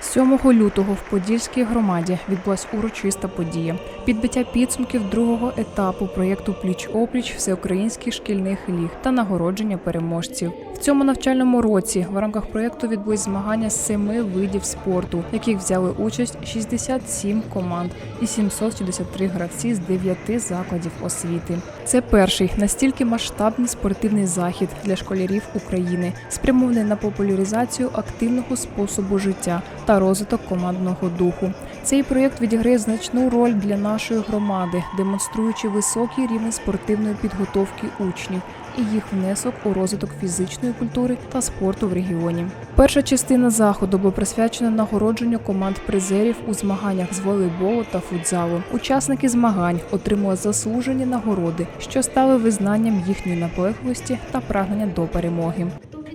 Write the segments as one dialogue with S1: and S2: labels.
S1: 7 лютого в Подільській громаді відбулась урочиста подія. Підбиття підсумків другого етапу проєкту Пліч опліч всеукраїнських шкільних ліг та нагородження переможців. Цьому навчальному році в рамках проєкту відбулись змагання з семи видів спорту, в яких взяли участь 67 команд і 763 гравці з 9 закладів освіти. Це перший настільки масштабний спортивний захід для школярів України, спрямований на популяризацію активного способу життя та розвиток командного духу. Цей проєкт відіграє значну роль для нашої громади, демонструючи високий рівень спортивної підготовки учнів і їх внесок у розвиток фізичної культури та спорту в регіоні. Перша частина заходу була присвячена нагородженню команд призерів у змаганнях з волейболу та футзалу. Учасники змагань отримали заслужені нагороди, що стали визнанням їхньої наполегливості та прагнення до перемоги.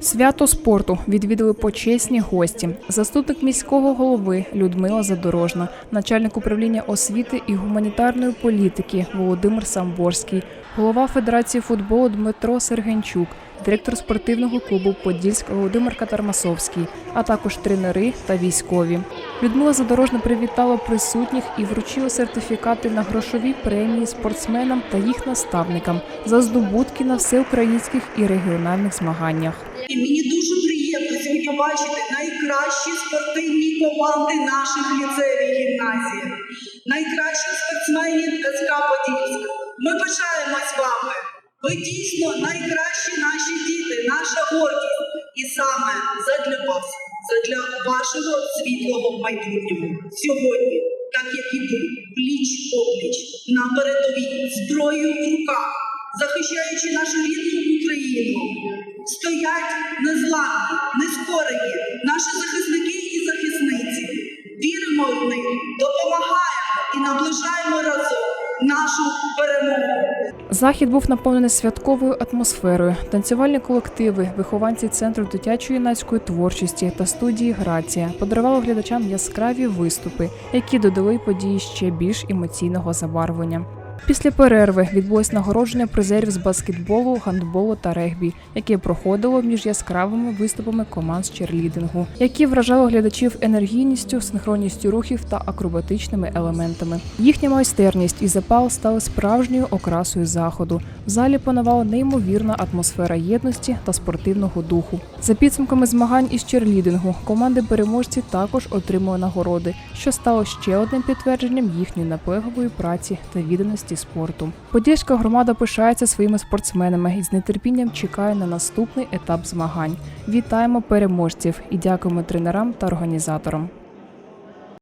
S1: Свято спорту відвідали почесні гості. Заступник міського голови Людмила Задорожна, начальник управління освіти і гуманітарної політики Володимир Самборський, голова Федерації футболу Дмитро Сергенчук, директор спортивного клубу Подільськ Володимир Катармасовський, а також тренери та військові. Людмила Задорожна привітала присутніх і вручила сертифікати на грошові премії спортсменам та їх наставникам за здобутки на всеукраїнських і регіональних змаганнях.
S2: І мені дуже приємно сьогодні бачити найкращі спортивні команди наших ліцеїв і гімназій, найкращих спортсменів СК Подільськ. Ми пишаємось вами. Ви дійсно найкращі наші діти, наша гордість. І саме задля вас, задля вашого світлого майбутнього. Сьогодні, так як і ви, пліч опліч на передовій зброєю в руках, захищаючи нашу рідну Україну, стоять незламні, нескорені наші захисники і захисниці. Віримо в них, допомагаємо і наближаємо разом нашу перемогу.
S1: Захід був наповнений святковою атмосферою. Танцювальні колективи, вихованці центру дитячої юнацької творчості та студії Грація подарували глядачам яскраві виступи, які додали події ще більш емоційного забарвлення. Після перерви відбулось нагородження призерів з баскетболу, гандболу та регбі, яке проходило між яскравими виступами команд з черлідингу, які вражали глядачів енергійністю, синхронністю рухів та акробатичними елементами. Їхня майстерність і запал стали справжньою окрасою заходу. В залі панувала неймовірна атмосфера єдності та спортивного духу. За підсумками змагань із черлідингу, команди переможці також отримали нагороди, що стало ще одним підтвердженням їхньої наполегливої праці та відданості спорту. Подільська громада пишається своїми спортсменами і з нетерпінням чекає на наступний етап змагань. Вітаємо переможців і дякуємо тренерам та організаторам.